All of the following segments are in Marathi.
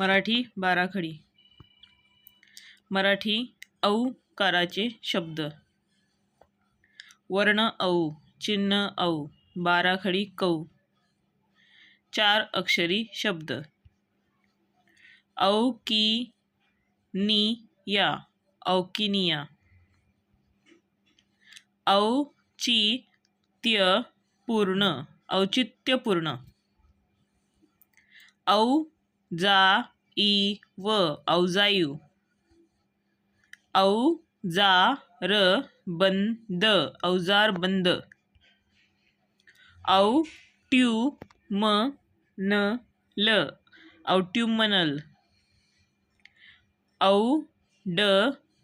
मराठी बाराखडी. मराठी औकाराचे शब्द. वर्ण औ चिन्ह औ बाराखडी कौ. चार अक्षरी शब्द. औकिनिया औकिनिया औचित्यपूर्ण. औचित्यपूर्ण जा इ व औजायू. औ जा र बंद औजार बंद. औ ट्यूम न ल औट्युमनल. औ ड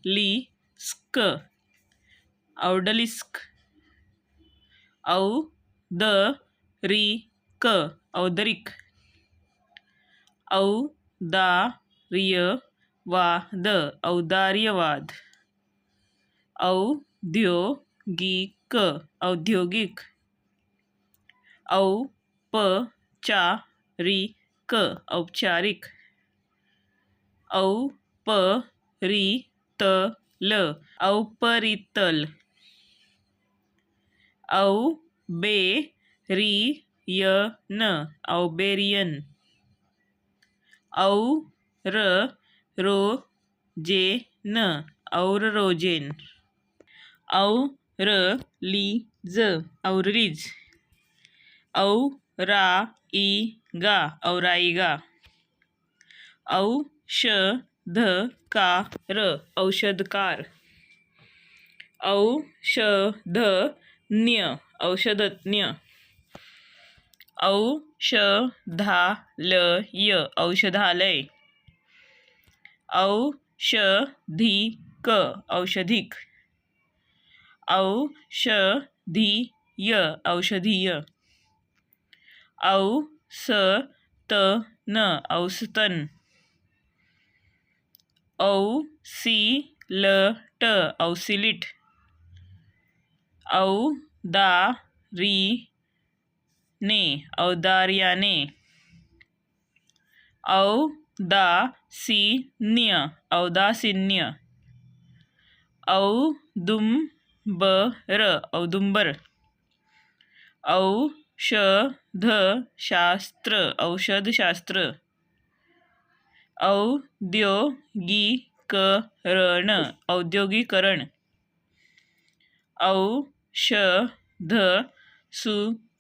लिस्क औडलिस्क. औ औडलिस्क औदरिक औदरिक. औदार्यवाद औदार्यवाद। औद्योगिक औद्योगिक। औपचारिक औपचारिक। औपरितल औपरितल। औबेरियन औबेरियन। औ र रो जे न औररोजेन औररोजेन. औरलीज गा औराईगा औराईगा. औषधकार औषधकार. औषधज्ञ औषधज्ञ. औषधालय औषधालय. औषधिक औषधिक. औषधीय औषधीय. औसतन औसतन. औसिलट औसिलिट. ने औदार्याने. औदासीन्य औदासीन्य. औदुंबर औदुंबर. औषधशास्त्र औषधशास्त्र. औद्योगिकरण औद्योगिकरण.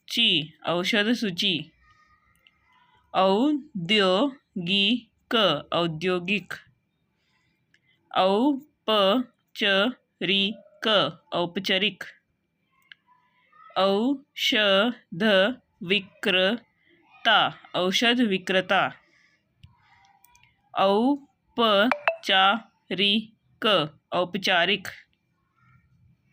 औषधसूची औषधसूची औद्योगिक औद्योगिक. औपचरिक औपचारिक. औषधविक्रेता औषध विक्रेता. औपचारिक औपचारिक.